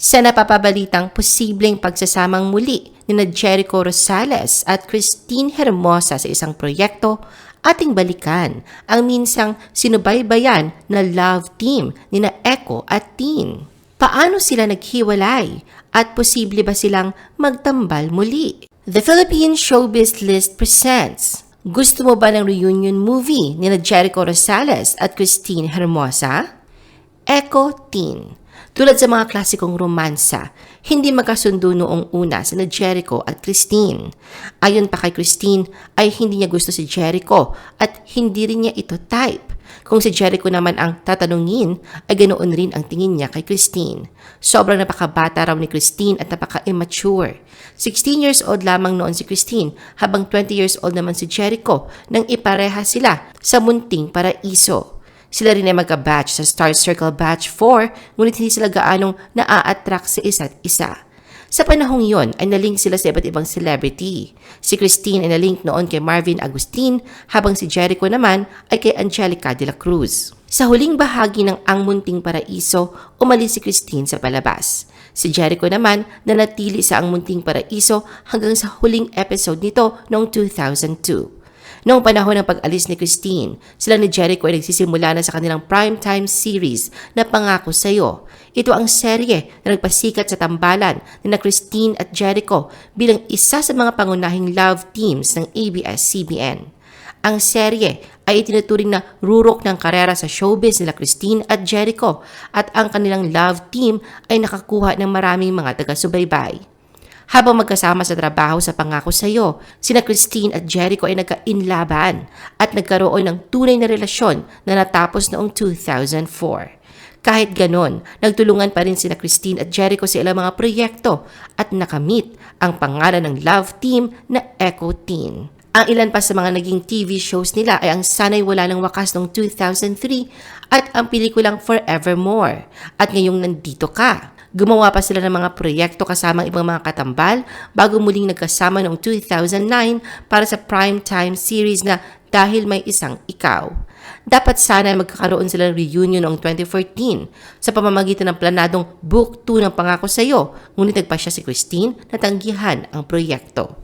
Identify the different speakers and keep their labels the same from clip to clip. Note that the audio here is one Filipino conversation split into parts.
Speaker 1: sa napapabalitang posibleng pagsasamang muli ni na Jericho Rosales at Christine Hermosa sa isang proyekto, ating balikan ang minsang sinubaybayan na love team ni na Echo at Teen. Paano sila naghiwalay at posible ba silang magtambal muli? The Philippine Showbiz List presents Gusto mo ba ng reunion movie ni na Jericho Rosales at Christine Hermosa? Echo Teen. Tulad sa mga klasikong romansa, hindi magkasundo noong una sina Jericho at Christine. Ayon pa kay Christine ay hindi niya gusto si Jericho at hindi rin niya ito type. Kung si Jericho naman ang tatanungin, ay ganoon rin ang tingin niya kay Christine. Sobrang napakabata raw ni Christine at napaka-immature. 16 years old lamang noon si Christine habang 20 years old naman si Jericho nang ipareha sila sa munting paraiso. Sila rin ay magka-batch sa Star Circle Batch 4, ngunit hindi sila gaanong naa-attract sa isa't isa. Sa panahong yon ay nalink sila sa iba't ibang celebrity. Si Christine ay nalink noon kay Marvin Agustin, habang si Jericho naman ay kay Angelica de la Cruz. Sa huling bahagi ng Ang Munting Paraiso, umalis si Christine sa palabas. Si Jericho naman nanatili sa Ang Munting Paraiso hanggang sa huling episode nito noong 2002. Noong panahon ng pag-alis ni Christine, sila ni Jericho ay nagsisimula na sa kanilang primetime series na Pangako Sa'yo. Ito ang serye na nagpasikat sa tambalan ni na Christine at Jericho bilang isa sa mga pangunahing love teams ng ABS-CBN. Ang serye ay itinuturing na rurok ng karera sa showbiz nila Christine at Jericho at ang kanilang love team ay nakakuha ng maraming mga taga-subaybay. Habang magkasama sa trabaho sa Pangako Sa'yo, sina Christine at Jericho ay nagka-inlaban at nagkaroon ng tunay na relasyon na natapos noong 2004. Kahit ganon, nagtulungan pa rin sina Christine at Jericho sa ilang mga proyekto at nakamit ang pangalan ng love team na Echo Teen. Ang ilan pa sa mga naging TV shows nila ay ang Sana'y Wala ng Wakas noong 2003 at ang pelikulang Forevermore at ngayong Nandito Ka. Gumawa pa sila ng mga proyekto kasama ang ibang mga katambal bago muling nagkasama noong 2009 para sa primetime series na Dahil May Isang Ikaw. Dapat sana magkakaroon sila ng reunion noong 2014 sa pamamagitan ng planadong Book 2 ng Pangako Sa'yo, ngunit nagpa siya si Christine na tanggihan ang proyekto.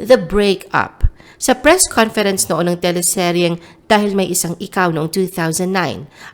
Speaker 1: The Breakup. Sa press conference noon ng teleseryeng Dahil May Isang Ikaw noong 2009,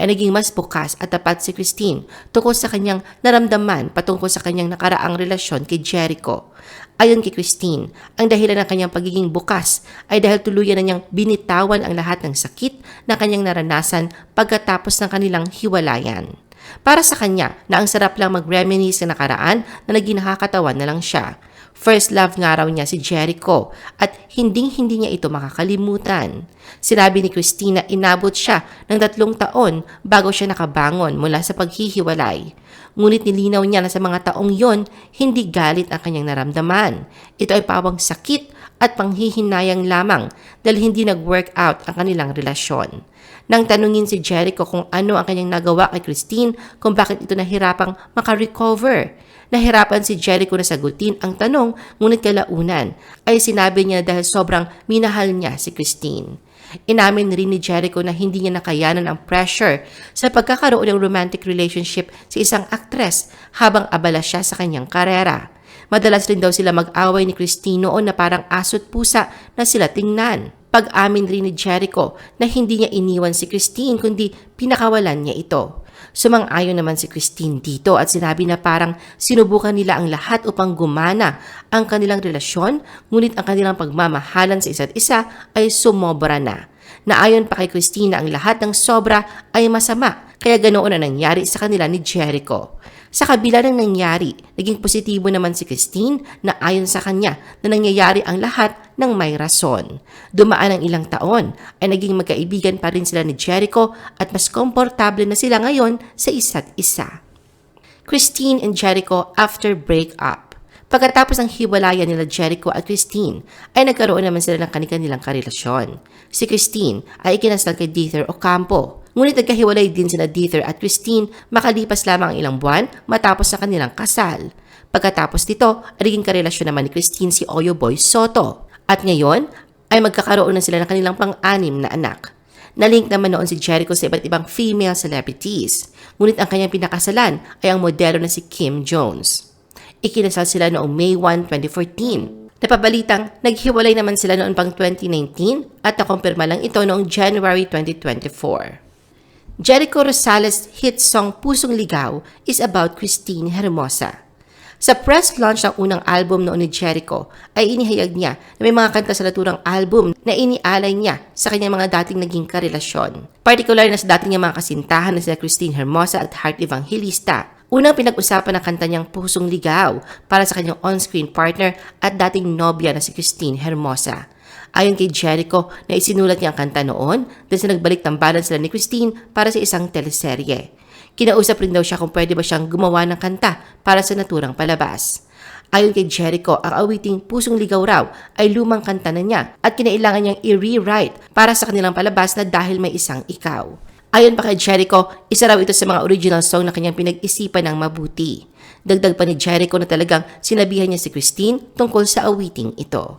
Speaker 1: ay naging mas bukas at tapat si Christine tungkol sa kanyang naramdaman patungkol sa kanyang nakaraang relasyon kay Jericho. Ayon kay Christine, ang dahilan ng kanyang pagiging bukas ay dahil tuluyan na niyang binitawan ang lahat ng sakit na kanyang naranasan pagkatapos ng kanilang hiwalayan. Para sa kanya na ang sarap lang mag-reminisce sa nakaraan na naging nakakatawan na lang siya. First love nga raw niya si Jericho at hinding-hindi niya ito makakalimutan. Sinabi ni Christina inabot siya ng tatlong taon bago siya nakabangon mula sa paghihiwalay. Ngunit nilinaw niya na sa mga taong yon, hindi galit ang kanyang naramdaman. Ito ay pawang sakit at panghihinayang lamang dahil hindi nag-work out ang kanilang relasyon. Nang tanungin si Jericho kung ano ang kanyang nagawa kay Christine kung bakit ito nahirapang makarecover. Nahirapan si Jericho na sagutin ang tanong ngunit kalaunan ay sinabi niya dahil sobrang minahal niya si Christine. Inamin rin ni Jericho na hindi niya nakayanan ang pressure sa pagkakaroon ng romantic relationship sa isang aktres habang abala siya sa kanyang karera. Madalas rin daw sila mag-away ni Christine noon na parang aso't pusa na sila tingnan. Pag-amin rin ni Jericho na hindi niya iniwan si Christine kundi pinakawalan niya ito. Sumang-ayon naman si Christine dito at sinabi na parang sinubukan nila ang lahat upang gumana ang kanilang relasyon ngunit ang kanilang pagmamahalan sa isa't isa ay sumobra na. Naayon pa kay Christine na ang lahat ng sobra ay masama kaya ganoon ang nangyari sa kanila ni Jericho. Sa kabila ng nangyari, naging positibo naman si Christine na ayon sa kanya na nangyayari ang lahat ng may rason. Dumaan ang ilang taon ay naging magkaibigan pa rin sila ni Jericho at mas komportable na sila ngayon sa isa't isa. Christine and Jericho after breakup. Pagkatapos ng hiwalayan nila Jericho at Christine, ay nagkaroon naman sila ng kanilang karelasyon. Si Christine ay ikinasal kay Dieter Ocampo Ngunit nagkahiwalay din sina Dieter at Christine makalipas lamang ang ilang buwan matapos sa kanilang kasal. Pagkatapos nito, naging karelasyon naman ni Christine si Oyo Boy Soto. At ngayon, ay magkakaroon na sila ng kanilang pang-anim na anak. Nalink naman noon si Jericho sa iba't ibang female celebrities. ngunit ang kanyang pinakasalan ay ang modelo na si Kim Jones. Ikinasal sila noong May 1, 2014. Napabalitang naghiwalay naman sila noon pang 2019 at nakumpirma lang ito noong January 2024. Jericho Rosales' hit song Pusong Ligaw is about Christine Hermosa. Sa press launch ng unang album noon ni Jericho, ay inihayag niya na may mga kanta sa naturang album na inialay niya sa kanyang mga dating naging karelasyon. Partikular na sa dating niya mga kasintahan na sila Christine Hermosa at Heart Evangelista. Unang pinag-usapan ng kanta niyang Pusong Ligaw para sa kanyang on-screen partner at dating nobya na si Christine Hermosa. Ayon kay Jericho na isinulat niya ang kanta noon dahil sa nagbalik tambalan sila ni Christine para sa isang teleserye. Kinausap rin daw siya kung pwede ba siyang gumawa ng kanta para sa naturang palabas. Ayon kay Jericho, ang awiting Pusong Ligaw raw ay lumang kanta na niya at kinailangan niyang i-rewrite para sa kanilang palabas na dahil may isang ikaw. Ayon pa kay Jericho, isa raw ito sa mga original song na kanyang pinag-isipan ng mabuti. Dagdag pa ni Jericho na talagang sinabihan niya si Christine tungkol sa awiting ito.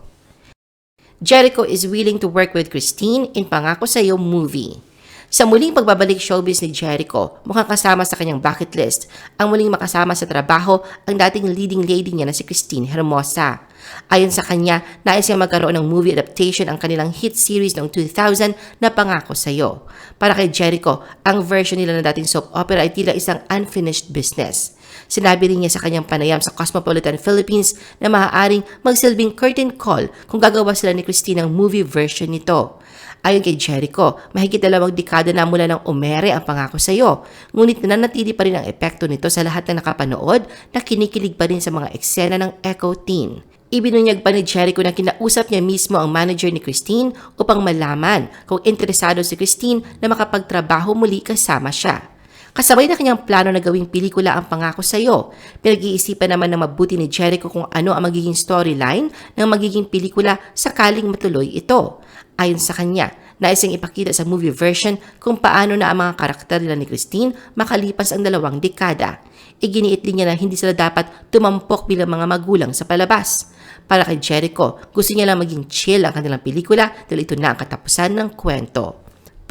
Speaker 1: Jericho is willing to work with Christine in Pangako Sa'yo movie. Sa muling pagbabalik showbiz ni Jericho, mukhang kasama sa kanyang bucket list ang muling makasama sa trabaho ang dating leading lady niya na si Christine Hermosa. Ayon sa kanya, nais niya magkaroon ng movie adaptation ang kanilang hit series noong 2000 na Pangako Sa'yo. Para kay Jericho, ang version nila ng dating soap opera ay tila isang unfinished business. Sinabi rin niya sa kanyang panayam sa Cosmopolitan Philippines na maaaring magsilbing curtain call kung gagawa sila ni Christine ng movie version nito. Ayon kay Jericho, mahigit dalawang dekada na mula ng umere ang pangako sa iyo. Ngunit nananatili pa rin ang epekto nito sa lahat ng nakapanood na kinikilig pa rin sa mga eksena ng Echo Teen. Ibinunyag pa ni Jericho na kinausap niya mismo ang manager ni Christine upang malaman kung interesado si Christine na makapagtrabaho muli kasama siya. Kasabay na kanyang plano na gawing pelikula ang pangako sa iyo. Pinag-iisipan naman ng mabuti ni Jericho kung ano ang magiging storyline ng magiging pelikula sakaling matuloy ito. Ayon sa kanya, nais niyang ipakita sa movie version kung paano na ang mga karakter nila ni Christine makalipas ang dalawang dekada. Iginiit din niya na hindi sila dapat tumampok bilang mga magulang sa palabas. Para kay Jericho, gusto niya lang maging chill ang kanilang pelikula dahil ito na ang katapusan ng kwento.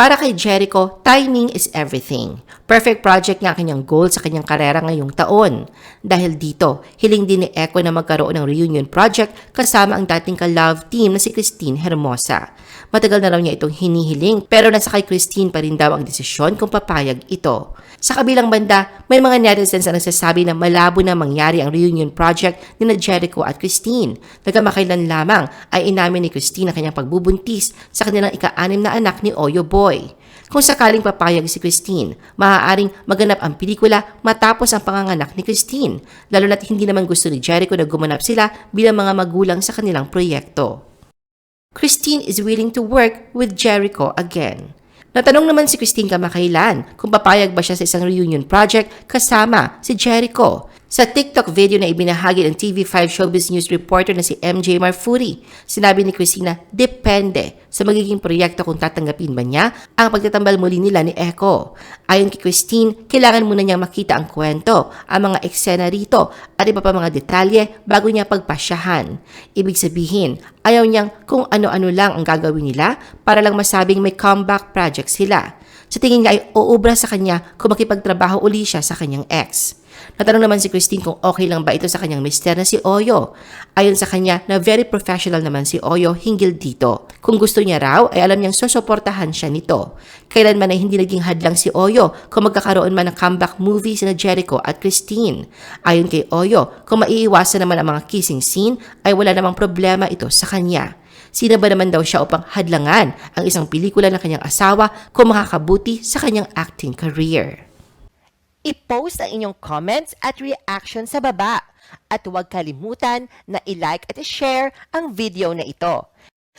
Speaker 1: Para kay Jericho, timing is everything. Perfect project nga kanyang goal sa kanyang karera ngayong taon. Dahil dito, hiling din ni Echo na magkaroon ng reunion project kasama ang dating ka-love team na si Christine Hermosa. Matagal na raw niya itong hinihiling pero nasa kay Christine pa rin daw ang desisyon kung papayag ito. Sa kabilang banda, may mga netizens na nagsasabi na malabo na mangyari ang reunion project ni na Jericho at Christine. Nagamakailan lamang ay inamin ni Christine ang kanyang pagbubuntis sa kanilang ika-anim na anak ni Oyo Boy. Kung sakaling papayag si Christine, maaaring maganap ang pelikula matapos ang panganganak ni Christine, lalo na't hindi naman gusto ni Jericho na gumanap sila bilang mga magulang sa kanilang proyekto. Christine is willing to work with Jericho again. Natanong naman si Christine kamakailan kung papayag ba siya sa isang reunion project kasama si Jericho. Sa TikTok video na ibinahagi ng TV5 Showbiz News reporter na si MJ Marfuri, sinabi ni Christina, depende sa magiging proyekto kung tatanggapin ba niya ang pagtatambal muli nila ni Echo. Ayon kay Christine, kailangan muna niyang makita ang kwento, ang mga eksena rito at iba pa mga detalye bago niya pagpasyahan. Ibig sabihin, ayaw niyang kung ano-ano lang ang gagawin nila para lang masabing may comeback project sila. Sa tingin niya ay uubra sa kanya kung makipagtrabaho uli siya sa kanyang ex. Natanong naman si Christine kung okay lang ba ito sa kanyang mister na si Oyo. Ayon sa kanya na very professional naman si Oyo hinggil dito. Kung gusto niya raw ay alam niyang susuportahan siya nito. Kailanman ay hindi naging hadlang si Oyo kung magkakaroon man ng comeback movie sina Jericho at Christine. Ayon kay Oyo, kung maiiwasan naman ang mga kissing scene ay wala namang problema ito sa kanya. Sino ba naman daw siya upang hadlangan ang isang pelikula ng kanyang asawa kung makakabuti sa kanyang acting career? I-post ang inyong comments at reaction sa baba. At huwag kalimutan na i-like at i-share ang video na ito.